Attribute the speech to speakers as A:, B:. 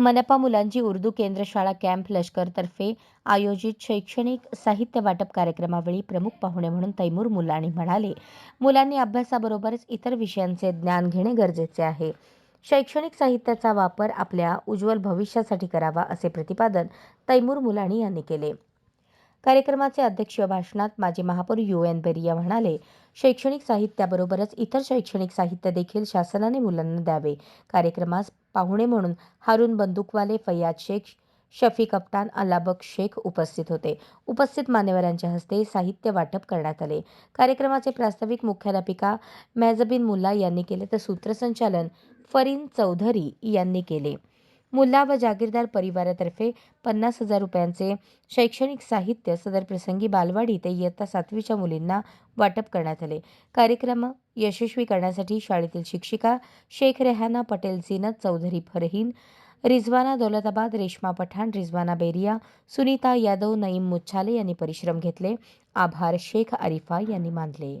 A: मनपा मुलांची उर्दू केंद्रशाळा कॅम्प लष्करतर्फे आयोजित शैक्षणिक साहित्य वाटप कार्यक्रमावेळी प्रमुख पाहुणे म्हणून तैमूर मुलाणी म्हणाले मुलांनी अभ्यासाबरोबरच इतर विषयांचे ज्ञान घेणे गरजेचे आहे. शैक्षणिक साहित्याचा वापर आपल्या उज्ज्वल भविष्यासाठी करावा असे प्रतिपादन तैमूर मुलाणी यांनी केले. कार्यक्रमाचे अध्यक्षीय भाषणात माजी महापौर यू. एन. बेरिया म्हणाले शैक्षणिक साहित्याबरोबरच इतर शैक्षणिक साहित्य देखील शासनाने मुलांना द्यावे. कार्यक्रमास पाहुणे म्हणून हारून बंदूकवाले फैयाद शेख शफी कप्तान अलाबक शेख उपस्थित होते. उपस्थित मान्यवरांच्या हस्ते साहित्य वाटप करण्यात आले. कार्यक्रमाचे प्रास्ताविक मुख्याध्यापिका मॅझबिन मुल्ला यांनी केले तर सूत्रसंचालन फरीन चौधरी यांनी केले. मुल्ला व जागीरदार परिवारातर्फे पन्नास हजार रुपयांचे शैक्षणिक साहित्य सदरप्रसंगी बालवाडी ते इयत्ता सातवीच्या मुलींना वाटप करण्यात आले. कार्यक्रम यशस्वी करण्यासाठी शाळेतील शिक्षिका शेख रेहाना पटेल झीनत चौधरी फरहीन रिझवाना दौलताबाद रेश्मा पठाण रिझवाना बेरिया सुनीता यादव नईम मुच्छाले यांनी परिश्रम घेतले. आभार शेख अरिफा यांनी मानले.